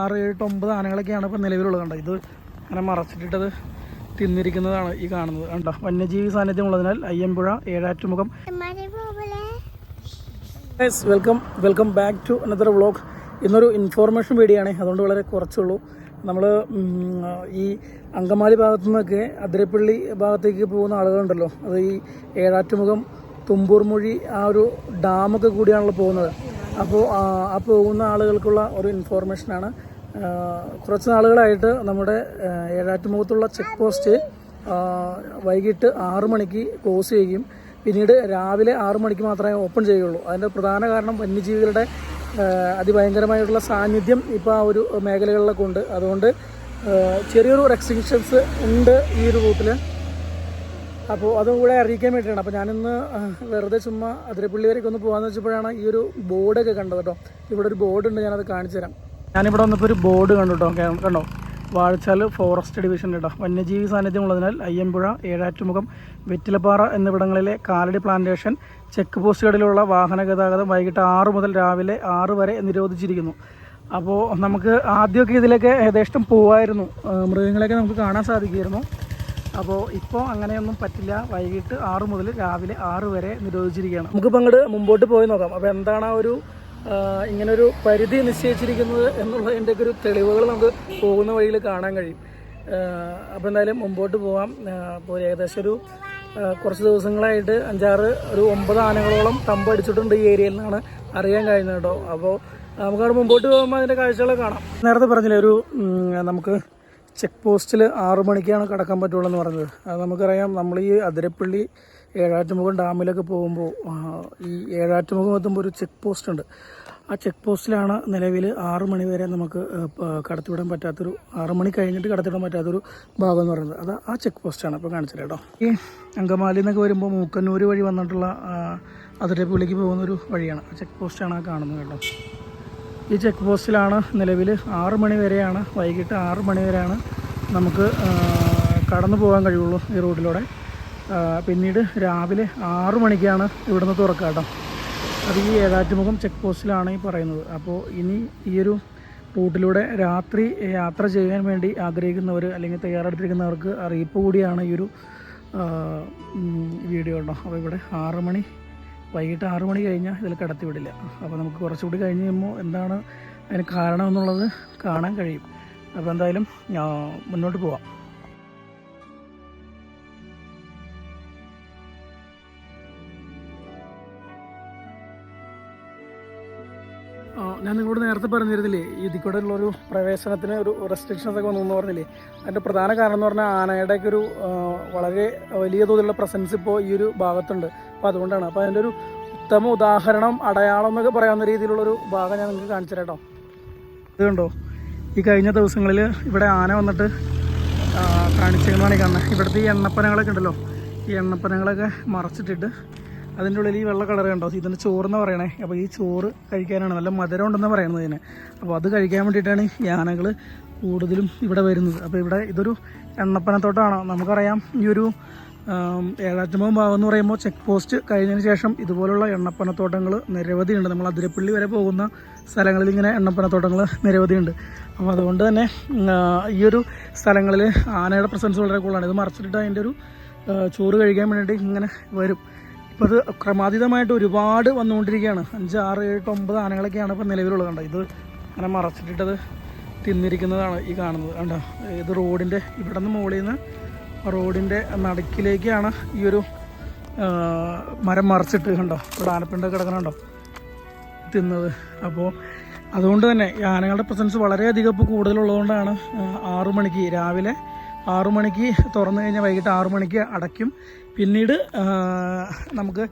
ആറ് എട്ട് ഒമ്പത് ആനകളൊക്കെയാണ് ഇപ്പോൾ നിലവിലുള്ളത് കണ്ടോ? ഇത് അങ്ങനെ മറച്ചിട്ടിട്ടത് തിന്നിരിക്കുന്നതാണ് ഈ കാണുന്നത് കണ്ടോ? വന്യജീവി സാന്നിധ്യം ഉള്ളതിനാൽ Ayyampuzha Ezhattumukham. Welcome welcome back to another vlog ഇന്നൊരു ഇൻഫോർമേഷൻ വീഡിയോ അതുകൊണ്ട് വളരെ കുറച്ചുള്ളൂ. നമ്മൾ ഈ അങ്കമാലി ഭാഗത്തു നിന്നൊക്കെ അതിരപ്പള്ളി ഭാഗത്തേക്ക് പോകുന്ന ആളുകളുണ്ടല്ലോ. അത് ഈ ഏഴാറ്റുമുഖം തുമ്പൂർമൊഴി ആ ഒരു ഡാമൊക്കെ കൂടിയാണല്ലോ പോകുന്നത്. അപ്പോൾ ആ പോകുന്ന ആളുകൾക്കുള്ള ഒരു ഇൻഫോർമേഷനാണ് കുറച്ച് നാളുകളായിട്ട് നമ്മുടെ ഏഴാറ്റുമുഖത്തുള്ള ചെക്ക് പോസ്റ്റ് വൈകിട്ട് ആറു മണിക്ക് ക്ലോസ് ചെയ്യുകയും പിന്നീട് രാവിലെ ആറു മണിക്ക് മാത്രമേ ഓപ്പൺ ചെയ്യുകയുള്ളൂ. അതിന്റെ പ്രധാന കാരണം വന്യജീവികളുടെ അതിഭയങ്കരമായിട്ടുള്ള സാന്നിധ്യം ഇപ്പോൾ ആ ഒരു മേഖലകളിലൊക്കെ ഉണ്ട്. അതുകൊണ്ട് ചെറിയൊരു എക്സിബിഷൻസ് ഉണ്ട് ഈ ഒരു റൂട്ടിൽ അപ്പോൾ അതും കൂടെ അറിയിക്കാൻ വേണ്ടിയിട്ടാണ്. അപ്പോൾ ഞാനിന്ന് വെറുതെ ചുമ്മാ അതിരപ്പള്ളി വരെയൊക്കെ ഒന്ന് പോകാമെന്ന് വെച്ചപ്പോഴാണ് ഈ ഒരു ബോർഡൊക്കെ കണ്ടത് കേട്ടോ. ഇവിടെ ഒരു ബോർഡ് ഉണ്ട് ഞാനത് കാണിച്ചു തരാം. ഞാനിവിടെ വന്നപ്പോൾ ഒരു ബോർഡ് കണ്ടു കേട്ടോ കണ്ടോ? വാഴച്ചാൽ ഫോറസ്റ്റ് ഡിവിഷൻ കേട്ടോ. വന്യജീവി സാന്നിധ്യം ഉള്ളതിനാൽ അയ്യമ്പുഴ ഏഴാറ്റുമുഖം വെറ്റിലപ്പാറ എന്നിവിടങ്ങളിലെ കാലടി പ്ലാന്റേഷൻ ചെക്ക് പോസ്റ്റുകളിലുള്ള വാഹന ഗതാഗതം വൈകിട്ട് ആറ് മുതൽ രാവിലെ ആറ് വരെ നിരോധിച്ചിരിക്കുന്നു. അപ്പോൾ നമുക്ക് ആദ്യമൊക്കെ ഇതിലൊക്കെ ഏകദേശം പോവായിരുന്നു. മൃഗങ്ങളെയൊക്കെ നമുക്ക് കാണാൻ സാധിക്കുമായിരുന്നു. അപ്പോൾ ഇപ്പോൾ അങ്ങനെയൊന്നും പറ്റില്ല. വൈകിട്ട് ആറ് മുതൽ രാവിലെ ആറ് വരെ നിരോധിച്ചിരിക്കുകയാണ്. നമുക്കിപ്പോൾ അങ്ങോട്ട് മുമ്പോട്ട് പോയി നോക്കാം. അപ്പോൾ എന്താണ് ആ ഒരു ഇങ്ങനൊരു പരിധി നിശ്ചയിച്ചിരിക്കുന്നത് എന്നുള്ളതിന്റെ ഒരു തെളിവുകൾ നമുക്ക് പോകുന്ന വഴിയിൽ കാണാൻ കഴിയും. അപ്പോൾ എന്തായാലും മുമ്പോട്ട് പോകാം അപ്പോൾ ഏകദേശം ഒരു കുറച്ച് ദിവസങ്ങളായിട്ട് അഞ്ചാറ് ഒരു ഒമ്പത് ആനകളോളം തമ്പ് അടിച്ചിട്ടുണ്ട് ഈ ഏരിയയിൽ നിന്നാണ് അറിയാൻ കഴിയുന്നത് കേട്ടോ. അപ്പോൾ നമുക്കവിടെ മുമ്പോട്ട് പോകുമ്പോൾ അതിന്റെ കാഴ്ചകൾ കാണാം. നേരത്തെ പറഞ്ഞില്ലേ ഒരു നമുക്ക് ചെക്ക് പോസ്റ്റിൽ ആറു മണിക്കാണ് കടക്കാൻ പറ്റുള്ളൂ എന്ന് പറഞ്ഞത്. അത് നമുക്കറിയാം നമ്മൾ ഈ അതിരപ്പള്ളി ഏഴാറ്റുമുഖം ഡാമിലൊക്കെ പോകുമ്പോൾ ഈ ഏഴാറ്റുമുഖം എത്തുമ്പോൾ ഒരു ചെക്ക് പോസ്റ്റ് ഉണ്ട്. ആ ചെക്ക് പോസ്റ്റിലാണ് നിലവിൽ ആറു മണി വരെ നമുക്ക് കടത്തിവിടാൻ പറ്റാത്തൊരു ആറു മണി കഴിഞ്ഞിട്ട് കടത്തിവിടാൻ പറ്റാത്തൊരു ഭാഗം എന്ന് പറയുന്നത്. അത് ആ ചെക്ക് പോസ്റ്റാണ്. അപ്പോൾ കാണിച്ചത് കേട്ടോ. ഈ അങ്കമാലി എന്നൊക്കെ വരുമ്പോൾ മൂക്കന്നൂർ വഴി വന്നിട്ടുള്ള അതിരപ്പള്ളിക്ക് പോകുന്നൊരു വഴിയാണ്. ആ ചെക്ക് പോസ്റ്റാണ് ആ കാണുന്നത് കേട്ടോ. ഈ ചെക്ക് പോസ്റ്റിലാണ് നിലവിൽ ആറ് മണി വരെയാണ് വൈകിട്ട് ആറ് മണി വരെയാണ് നമുക്ക് കടന്നു പോകാൻ കഴിയുള്ളൂ ഈ റോഡിലൂടെ. പിന്നീട് രാവിലെ ആറു മണിക്കാണ് ഇവിടുന്ന് തുറക്കുക കേട്ടോ അത് ഈ ഏതാറ്റുമുഖം ചെക്ക് പോസ്റ്റിലാണ് ഈ പറയുന്നത്. അപ്പോൾ ഇനി ഈ ഒരു റൂട്ടിലൂടെ രാത്രി യാത്ര ചെയ്യാൻ വേണ്ടി ആഗ്രഹിക്കുന്നവർ അല്ലെങ്കിൽ തയ്യാറെടുത്തിരിക്കുന്നവർക്ക് അറിയിപ്പ് കൂടിയാണ് ഈ ഒരു വീഡിയോ ഉണ്ടോ അപ്പോൾ ഇവിടെ ആറ് മണി വൈകിട്ട് ആറു മണി കഴിഞ്ഞാൽ ഇതിൽ കടത്തി വിടില്ല. അപ്പോൾ നമുക്ക് കുറച്ചുകൂടി കഴിഞ്ഞ് കഴിയുമ്പോൾ എന്താണ് അതിന് കാരണം എന്നുള്ളത് കാണാൻ കഴിയും. അപ്പോൾ എന്തായാലും മുന്നോട്ട് പോവാം. ഞാൻ നിങ്ങളോട് നേരത്തെ പറഞ്ഞിരുന്നില്ലേ ഇതിൽ കൂടെ ഉള്ളൊരു പ്രവേശനത്തിന് ഒരു റെസ്ട്രിക്ഷൻസ് ഒക്കെ വന്നു എന്ന് പറഞ്ഞില്ലേ? അതിന്റെ പ്രധാന കാരണം എന്ന് പറഞ്ഞാൽ ആനയുടെയൊക്കെ ഒരു വളരെ വലിയ തോതിലുള്ള പ്രസൻസ് ഇപ്പോൾ ഈ ഒരു ഭാഗത്തുണ്ട്. അപ്പോൾ അതുകൊണ്ടാണ്. അപ്പോൾ അതിന്റെ ഒരു ഉത്തമ ഉദാഹരണം അടയാളം എന്നൊക്കെ പറയാവുന്ന രീതിയിലുള്ളൊരു ഭാഗം ഞാൻ നിങ്ങൾക്ക് കാണിച്ചു കേട്ടോ ഇത് കണ്ടോ? ഈ കഴിഞ്ഞ ദിവസങ്ങളിൽ ഇവിടെ ആന വന്നിട്ട് കാണിച്ചിരുന്നതാണ് ഈ കാണുന്നത് ഇവിടുത്തെ ഈ എണ്ണപ്പനകളൊക്കെ ഉണ്ടല്ലോ. ഈ എണ്ണപ്പനകളൊക്കെ മറച്ചിട്ടിട്ട് അതിന്റെ ഉള്ളിൽ ഈ വെള്ള കളർ കണ്ടോ? ഇതിന്റെ ചോറെന്ന് പറയണേ? അപ്പോൾ ഈ ചോറ് കഴിക്കാനാണ് നല്ല മധുരം ഉണ്ടെന്ന് പറയുന്നത് ഇതിന്. അപ്പോൾ അത് കഴിക്കാൻ വേണ്ടിയിട്ടാണ് ഈ ആനകൾ കൂടുതലും ഇവിടെ വരുന്നത്. അപ്പോൾ ഇവിടെ ഇതൊരു എണ്ണപ്പനത്തോട്ടമാണ് നമുക്കറിയാം. ഈ ഒരു ആം, ഏഴാറ്റുമുഖം ഭാഗം എന്ന് പറയുമ്പോൾ ചെക്ക് പോസ്റ്റ് കഴിഞ്ഞതിന് ശേഷം ഇതുപോലുള്ള എണ്ണപ്പനത്തോട്ടങ്ങൾ നിരവധിയുണ്ട്. നമ്മൾ അതിരപ്പള്ളി വരെ പോകുന്ന സ്ഥലങ്ങളിൽ ഇങ്ങനെ എണ്ണപ്പനത്തോട്ടങ്ങൾ നിരവധിയുണ്ട്. അപ്പോൾ അതുകൊണ്ട് തന്നെ ഈ ഒരു സ്ഥലങ്ങളിൽ ആനയുടെ പ്രസൻസ് വളരെ കൂടുതലാണ്. ഇത് മറച്ചിട്ട് അതിന്റെ ഒരു ചോറ് കഴിക്കാൻ വേണ്ടിയിട്ട് ഇങ്ങനെ വരും. ഇപ്പോൾ അത് ക്രമാതീതമായിട്ട് ഒരുപാട് വന്നുകൊണ്ടിരിക്കുകയാണ്. അഞ്ച് ആറ് എട്ട് ഒമ്പത് ആനകളൊക്കെയാണ് ഇപ്പോൾ നിലവിലുള്ളത് കണ്ടോ? ഇത് അങ്ങനെ മറച്ചിട്ടിട്ടത് തിന്നിരിക്കുന്നതാണ് ഈ കാണുന്നത്. കണ്ടോ? ഇത് റോഡിന്റെ ഇവിടെ നിന്ന് മുകളിൽ നിന്ന് റോഡിന്റെ നടുക്കിലേക്കാണ് ഈ ഒരു മരം മറച്ചിട്ട് കണ്ടോ? ഇവിടെ ആനപ്പിണ്ട കിടക്കണുണ്ടോ? തിന്നത്. അപ്പോൾ അതുകൊണ്ട് തന്നെ ആനകളുടെ പ്രസൻസ് വളരെയധികം ഇപ്പോൾ കൂടുതലുള്ളതുകൊണ്ടാണ് ആറു മണിക്ക് രാവിലെ ആറു മണിക്ക് തുറന്നു കഴിഞ്ഞാൽ വൈകിട്ട് ആറു മണിക്ക് അടയ്ക്കും. പിന്നീട് നമുക്ക്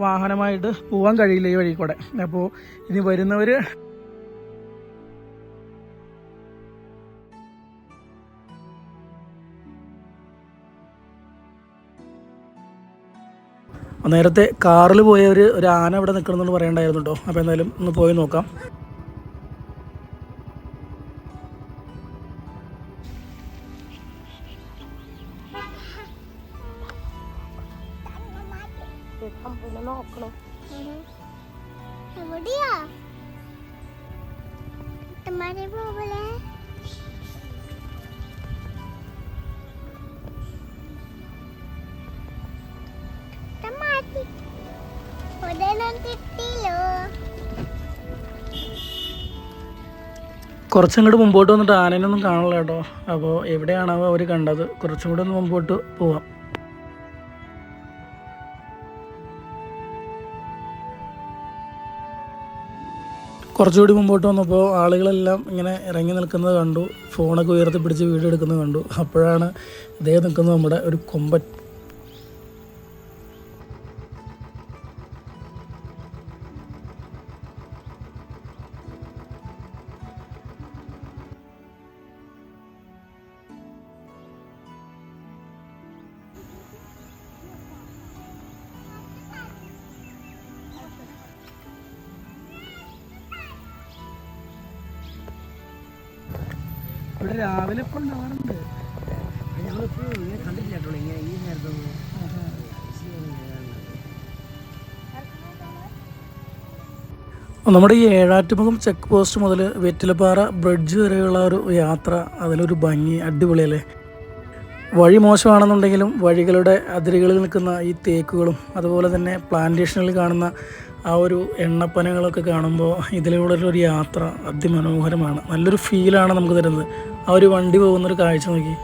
വാഹനമായിട്ട് പോകാൻ കഴിയില്ല ഈ വഴി അപ്പോൾ ഇനി വരുന്നവർ നേരത്തെ കാറിൽ പോയ ഒരു ഒരു ആന ഇവിടെ നിൽക്കണമെന്ന് പറയണ്ടായിരുന്നു കേട്ടോ അപ്പോൾ എന്തായാലും ഒന്ന് പോയി നോക്കാം. എവിടെയാ? കുറച്ചങ്ങോട്ട് മുമ്പോട്ട് വന്നിട്ട് ആനേനൊന്നും കാണില്ല കേട്ടോ. അപ്പോൾ എവിടെയാണോ അവർ കണ്ടത്? കുറച്ചും കൂടെ ഒന്ന് മുമ്പോട്ട് പോവാം. കുറച്ചുകൂടി മുമ്പോട്ട് വന്നപ്പോൾ ആളുകളെല്ലാം ഇങ്ങനെ ഇറങ്ങി നിൽക്കുന്നത് കണ്ടു. ഫോണൊക്കെ ഉയർത്തി പിടിച്ച് വീഡിയോ എടുക്കുന്നത് കണ്ടു. അപ്പോഴാണ് ഇതേ നിൽക്കുന്നത് നമ്മുടെ ഒരു കൊമ്പൻ. ഇവിടെ രാവിലെ ഇപ്പൊ ഉണ്ടാവാറുണ്ട്. ഞങ്ങളിപ്പോഴും ഇങ്ങനെ കണ്ടിട്ടില്ല കേട്ടോ ഇങ്ങനെ ഈ നേരത്തൊന്നും നമ്മുടെ ഈ ഏഴാറ്റുമുഖം ചെക്ക് പോസ്റ്റ് മുതൽ വെറ്റിലപ്പാറ ബ്രിഡ്ജ് വരെയുള്ള ഒരു യാത്ര അതിലൊരു ഭംഗി അടിപൊളിയല്ലേ? വഴി മോശമാണെന്നുണ്ടെങ്കിലും വഴികളുടെ അതിരുകളിൽ നിൽക്കുന്ന ഈ തേക്കുകളും അതുപോലെ തന്നെ പ്ലാന്റേഷനിൽ കാണുന്ന ആ ഒരു എണ്ണപ്പനകളൊക്കെ കാണുമ്പോൾ ഇതിലൂടെ ഒരു യാത്ര അതിമനോഹരമാണ്. നല്ലൊരു ഫീലാണ് നമുക്ക് തരുന്നത്. ആ ഒരു വണ്ടി പോകുന്നൊരു കാഴ്ച നോക്കി.